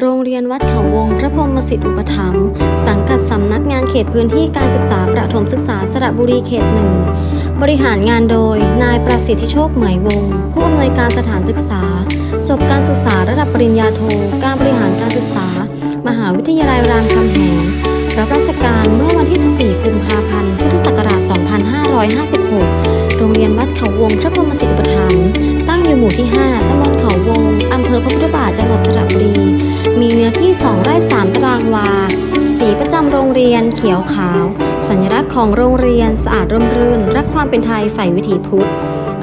โรงเรียนวัดเขาวงพระพรหมสิทธิอุปถัมภ์สังกัดสำนักงานเขตพื้นที่การศึกษาประถมศึกษาสระบุรีเขตหนึ่งบริหารงานโดย นายประสิทธิโชคเหมยวง ผู้อำนวยการสถานศึกษา จบการศึกษาระดับปริญญาโท การบริหารการศึกษา มหาวิทยาลัยรามคำแหงรับราชการเมื่อวันที่ 14 กุมภาพันธ์ พุทธศักราช 2556 โรงเรียนวัดเขาวงพระพรหมสิทธิอุปถัมภ์ตั้งอยู่หมู่ที่ 5ตำบลเขาวงอำเภอพระพุทธบาทจังหวัดสระบุรี นื้อที่ 2 ไร่3ตารางวา สีประจำโรงเรียนเขียวขาว สัญลักษณ์ของโรงเรียนสะอาดร่มรื่น รักความเป็นไทยใฝ่วิถีพุทธ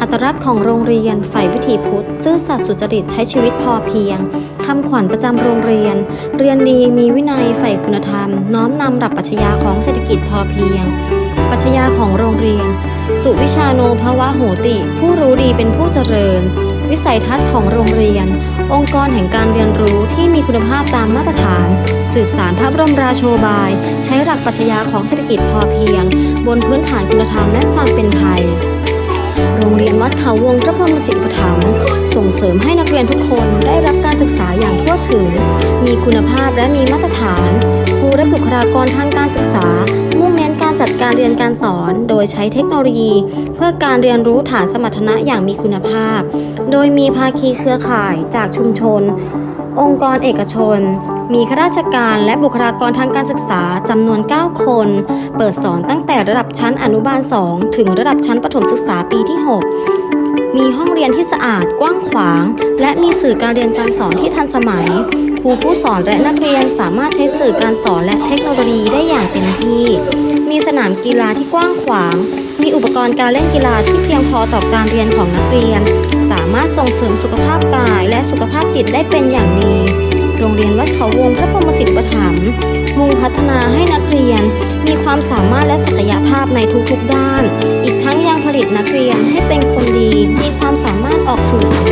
อัตลักษณ์ของโรงเรียนใฝ่วิถีพุทธ ซื่อสัตย์สุจริตใช้ชีวิตพอเพียงคำขวัญประจำโรงเรียน เรียนดีมีวินัยใฝ่คุณธรรม น้อมนำหลักปรัชญาของเศรษฐกิจพอเพียงปรัชญาของโรงเรียน สุวิชาโนภวะโหติ ผู้รู้ดีเป็นผู้เจริญ วิสัยทัศน์ของโรงเรียน องค์กรแห่งการเรียนรู้ที่มีคุณภาพตามมาตรฐาน สืบสารพระบรมราโชบาย ใช้หลักปรัชญาของเศรษฐกิจพอเพียง บนพื้นฐานคุณธรรมและความเป็นไทย โรงเรียนวัดเขาวงพระพรหมสิทธิอุปถัมส่งเสริมให้นักเรียนทุกคนได้รับการศึกษาอย่างทั่วถึง มีคุณภาพและมีมาตรฐาน ครูและบุคลากรทางการศึกษา การเรียนการสอนโดยใช้เทคโนโลยี เพื่อการเรียนรู้ฐานสมรรถนะอย่างมีคุณภาพ โดยมีภาคีเครือข่ายจากชุมชน องค์กรเอกชน มีข้าราชการและบุคลากรทางการศึกษาจำนวน 9 คน เปิดสอนตั้งแต่ระดับชั้นอนุบาล 2 ถึงระดับชั้นประถมศึกษาปีที่ 6มีห้องเรียนที่สะอาดกว้างขวาง และมีสื่อการเรียนการสอนที่ทันสมัย ครูผู้สอนและนักเรียนสามารถใช้สื่อการสอนและเทคโนโลยีได้อย่างเต็มที่ มีสนามกีฬาที่กว้างขวาง มีอุปกรณ์การเล่นกีฬาที่เพียงพอต่อการเรียนของนักเรียน สามารถส่งเสริมสุขภาพกายและสุขภาพจิตได้เป็นอย่างดี โรงเรียนวัดเขาวงพระพรหมสิทธิอุปถัมมุ่งพัฒนาให้นักเรียน มีความสามารถและศักยภาพในทุกๆด้าน อีกทั้งยังผลิตนักเรียนให้เป็นคนดี มีความสามารถออกสู่สัง